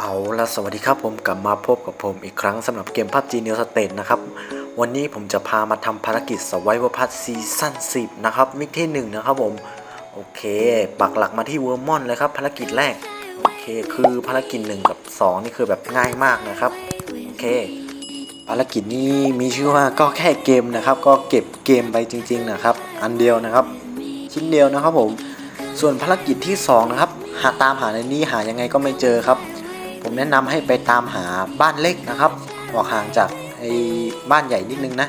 เอาละสวัสดีครับผมกลับมาพบกับผมอีกครั้งสำหรับเกมพับจีเนียสเตทนะครับ วันนี้ผมจะพามาทำภารกิจสไวเวอร์พัทซีซั่น10 นะครับมิกที่ 1 นะครับผม โอเค ปักหลักมาที่เวอร์มอนเลยครับ ภารกิจแรก โอเค คือภารกิจ 1 กับ 2 นี่คือแบบง่ายมากนะครับ โอเค ภารกิจนี้มีชื่อว่าก็แค่เกมนะครับ ก็เก็บเกมไปจริง ๆ นะครับ อันเดียวนะครับ ชิ้นเดียวนะครับผม ส่วนภารกิจที่ 2 นะครับ หาตามหาในนี้หายังไงก็ไม่เจอครับ ผมแนะนำให้ไปตามหาบ้านเล็กนะครับออกห่างจากไอ้บ้านใหญ่นิดนึงนะ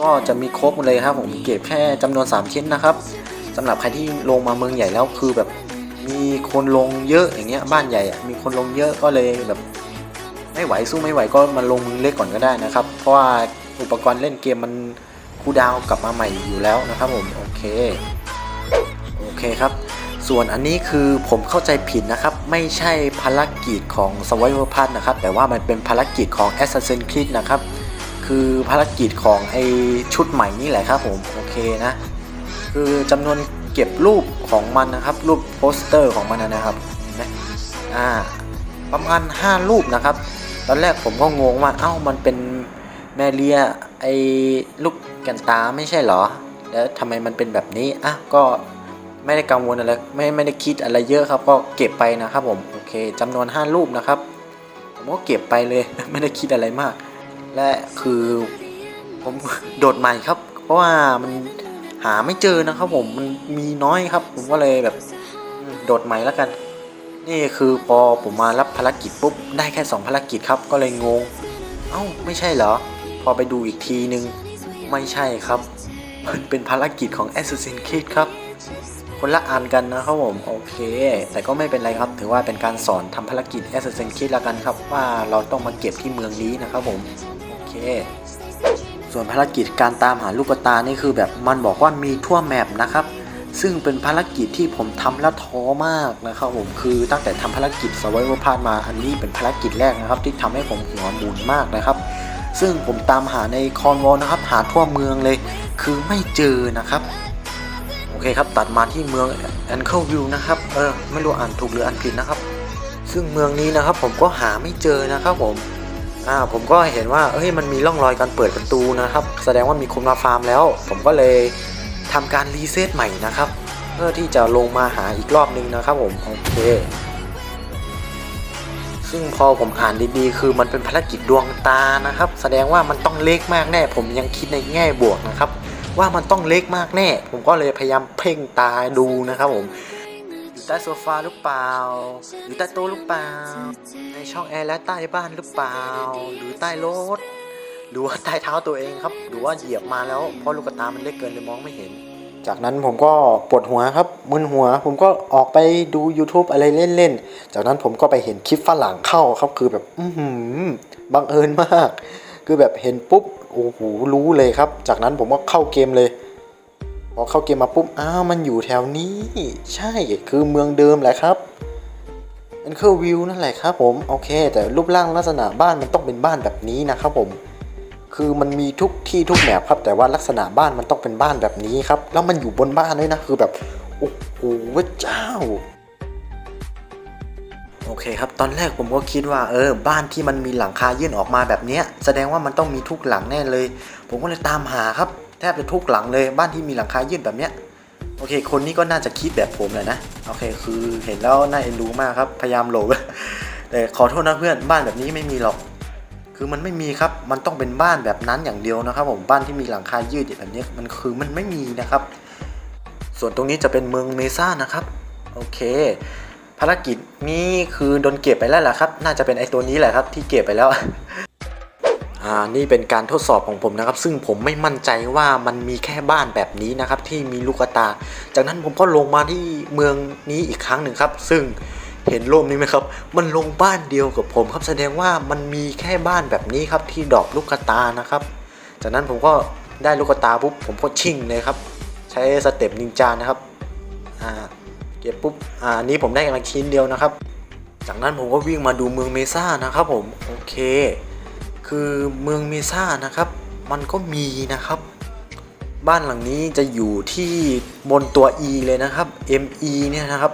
ก็จะมีครบเลยครับ ผมเก็บแค่จำนวน 3 ชิ้นนะครับสำหรับใครที่ลงมาเมืองใหญ่แล้วคือแบบมีคนลงเยอะอย่างเงี้ยบ้านใหญ่อะมีคนลงเยอะก็เลยแบบไม่ไหวสู้ไม่ไหวก็มาลงเมืองเล็กก่อนก็ได้นะครับ เพราะว่าอุปกรณ์เล่นเกมมันคูดาวกลับมาใหม่อยู่แล้วนะครับผมโอเคโอเคครับ ส่วนอันนี้คือผมเข้าใจผิดนะครับ ไม่ใช่ภารกิจของ Survivor Pass นะครับ แต่ว่ามันเป็นภารกิจของ Assassin's Creed นะครับ คือภารกิจของไอชุดใหม่นี่แหละครับผม โอเคนะ คือจำนวนเก็บรูปของมันนะครับ รูปโปสเตอร์ของมันนะครับเห็นไหมอ่าประมาณ 5 รูปนะครับ ตอนแรกผมก็งงว่าเอ้ามันเป็นแมเรียไอลูกแกนตาไม่ใช่เหรอ แล้วทำไมมันเป็นแบบนี้อะก็ ไม่ได้กังวลอะไรไม่ไม่ได้คิดอะไรเยอะครับ ก็เก็บไปนะครับผมโอเคจำนวน 5 รูปนะครับ ผมก็เก็บไปเลยไม่ได้คิดอะไรมาก และคือผมโดดใหม่ครับ เพราะว่ามันหาไม่เจอนะครับ ผมมันมีน้อยครับ ผมก็เลยแบบโดดใหม่แล้วกัน นี่คือพอผมมารับภารกิจปุ๊บได้แค่ 2 ภารกิจครับ ก็เลยงง เอ้าไม่ใช่เหรอ พอไปดูอีกทีนึง ไม่ใช่ครับ มันเป็นภารกิจของ Assassin's Creed ครับ คนละอันกันนะครับผมโอเค แต่ก็ไม่เป็นไรครับ ถือว่าเป็นการสอนทำภารกิจ Assassin's Creed ละกันครับ ว่าเราต้องมาเก็บที่เมืองนี้นะครับผมโอเค ส่วนภารกิจการตามหาลูกตานี่คือแบบมันบอกว่ามีทั่วแมปนะครับซึ่งเป็นภารกิจที่ผมทำแล้วท้อมากนะครับผมคือตั้งแต่ทำภารกิจ Survival Pass มาอันนี้เป็นภารกิจแรกนะครับ ที่ทำให้ผมหัวหมุนมากนะครับ ซึ่งผมตามหาในคอนวอลนะครับ หาทั่วเมืองเลย คือไม่เจอนะครับ อเคครับตัดมาที่เมืองแอนเคิลวิวนะครับเออไม่รู้อ่านถูกหรืออ่านผิดนะครับ ซึ่งเมืองนี้นะครับผมก็หาไม่เจอนะครับผมอ่าผมก็เห็นว่าเอ้ยมันมีร่องรอยการเปิดประตูนะครับ แสดงว่ามีคนมาฟาร์มแล้ว ผมก็เลยทำการรีเซ็ตใหม่นะครับ เพื่อที่จะลงมาหาอีกรอบนึงนะครับผมโอเค ซึ่งพอผมอ่านดีๆ คือมันเป็นภารกิจดวงตานะครับ แสดงว่ามันต้องเล็กมากแน่ ผมยังคิดในแง่บวกนะครับ ว่ามันต้องเล็กมากแน่ ผมก็เลยพยายามเพ่งตาดูนะครับผมอยู่ใต้โซฟาหรือเปล่า อยู่ใต้โต๊ะหรือเปล่า ในช่องแอร์และใต้บ้านหรือเปล่า หรือใต้รถ หรือว่าใต้เท้าตัวเองครับ หรือว่าเหยียบมาแล้วเพราะลูกตามันเล็กเกินเลยมองไม่เห็น จากนั้นผมก็ปวดหัวครับมึนหัว ผมก็ออกไปดู YouTube อะไรเล่นๆ จากนั้นผมก็ไปเห็นคลิปฝรั่งเข้าครับคือแบบ อืบังเอิญมาก คือแบบเห็นปุ๊บโอ้โหรู้เลยครับ จากนั้นผมก็เข้าเกมเลยพอเข้าเกมมาปุ๊บอ้าวมันอยู่แถวนี้ ใช่คือเมืองเดิมแหละครับมันคือวิวนั่นแหละครับผมโอเค แต่รูปร่างลักษณะบ้านมันต้องเป็นบ้านแบบนี้นะครับผมคือมันมีทุกที่ทุกแมปครับ แต่ว่าลักษณะบ้านมันต้องเป็นบ้านแบบนี้ครับ แล้วมันอยู่บนบ้านด้วยนะคือแบบโอ้โหเจ้า โอเคครับ ตอนแรกผมก็คิดว่าเออบ้านที่มันมีหลังคายื่นออกมาแบบเนี้ย แสดงว่ามันต้องมีทุกหลังแน่เลย ผมก็เลยตามหาครับ แทบจะทุกหลังเลยบ้านที่มีหลังคายื่นแบบเนี้ยโอเค คนนี้ก็น่าจะคิดแบบผมเลยนะ โอเค คือเห็นแล้วน่าเอ็นดูมากครับ พยายามโหลบแต่ขอโทษนะเพื่อน บ้านแบบนี้ไม่มีหรอก คือมันไม่มีครับ มันต้องเป็นบ้านแบบนั้นอย่างเดียวนะครับผม บ้านที่มีหลังคายืดแบบนี้ มันคือมันไม่มีนะครับ ส่วนตรงนี้จะเป็นเมืองเมซ่านะครับ โอเค ภารกิจนี้คือโดนเก็บไปแล้วแหละครับ น่าจะเป็นไอตัวนี้แหละครับที่เก็บไปแล้วอ่านี่เป็นการทดสอบของผมนะครับ ซึ่งผมไม่มั่นใจว่ามันมีแค่บ้านแบบนี้นะครับ ที่มีลูกตา จากนั้นผมก็ลงมาที่เมืองนี้อีกครั้งหนึ่งครับ ซึ่งเห็นรูปนี้ไหมครับ มันลงบ้านเดียวกับผมครับ แสดงว่ามันมีแค่บ้านแบบนี้ครับที่ดอกลูกตานะครับ จากนั้นผมก็ได้ลูกตาปุ๊บผมก็ชิ่งเลยครับ ใช้สเต็ปนินจานะครับอ่า เก็บปุ๊บอ่านี้ผมได้กันชิ้นเดียวนะครับ จากนั้นผมก็วิ่งมาดูเมืองเมซ่านะครับผมโอเค คือเมืองเมซ่านะครับ มันก็มีนะครับ บ้านหลังนี้จะอยู่ที่บนตัว E เลยนะครับ ME เนี่ยนะครับ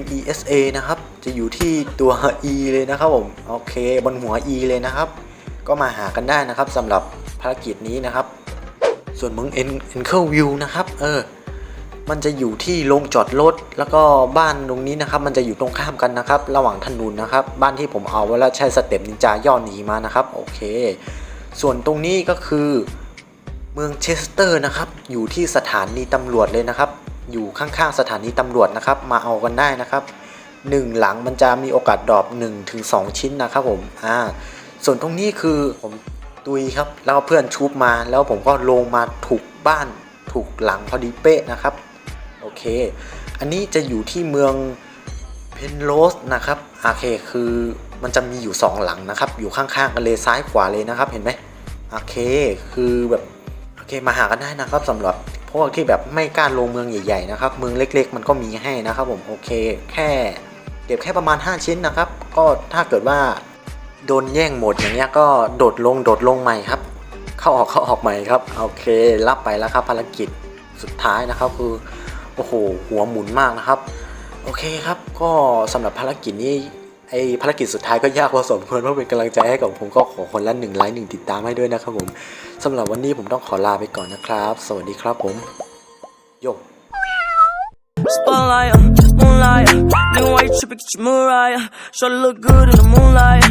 M E S A นะครับ จะอยู่ที่ตัว E เลยนะครับผมโอเค บนหัว E เลยนะครับ ก็มาหากันได้นะครับสำหรับภารกิจนี้นะครับ ส่วนเมืองเอ็นเอ็นเคิลวิวนะครับ เออ มันจะอยู่ที่โรงจอดรถแล้วก็บ้านตรงนี้นะครับ มันจะอยู่ตรงข้ามกันนะครับ ระหว่างถนนนะครับ บ้านที่ผมเอาไว้แล้วใช้สเต็ปนินจาย่อหนีมานะครับโอเค ส่วนตรงนี้ก็คือเมืองเชสเตอร์นะครับ อยู่ที่สถานีตำรวจเลยนะครับ อยู่ข้างๆสถานีตำรวจนะครับ มาเอากันได้นะครับหนึ่งหลังมันจะมีโอกาสดรอป1ถึง2ชิ้นนะครับผมอ่าส่วนตรงนี้คือผมตุยครับแล้วเพื่อนชุบมาแล้วผมก็ลงมาถูกบ้านถูกหลังพอดีเป๊ะนะครับ เค อันนี้จะอยู่ที่เมืองเพนโรสนะครับโอเคคือมันจะมีอยู่ 2 หลังนะครับ อยู่ข้างๆกันเลยซ้ายขวาเลยนะครับ เห็นไหมโอเค คือแบบโอเคมาหากันได้นะครับสำหรับพวกที่แบบไม่กล้าลงเมืองใหญ่ๆนะครับ เมืองเล็กๆ มันก็มีให้นะครับ ผมโอเค แค่เก็บแค่ประมาณ 5 ชิ้นนะครับ ก็ถ้าเกิดว่าโดนแย่งหมดอย่างเงี้ยก็โดดลงโดดลงใหม่ครับ เข้าออกเข้าออกใหม่ครับโอเค รับไปแล้วครับภารกิจสุดท้ายนะครับคือ โอ้โหหัวหมุนมากนะครับ โอเคครับ ก็สำหรับภารกิจนี้ไอภารกิจสุดท้ายก็ยากพอสมควรเพราะเป็นกำลังใจให้กับผมก็ขอคนละหนึ่งไลค์หนึ่งติดตามให้ด้วยนะครับผมสำหรับวันนี้ผมต้องขอลาไปก่อนนะครับ สวัสดีครับผมโย Spotlight, moonlight, nigga, why you tripping? Get your Mariah. Sure look good in the moonlight.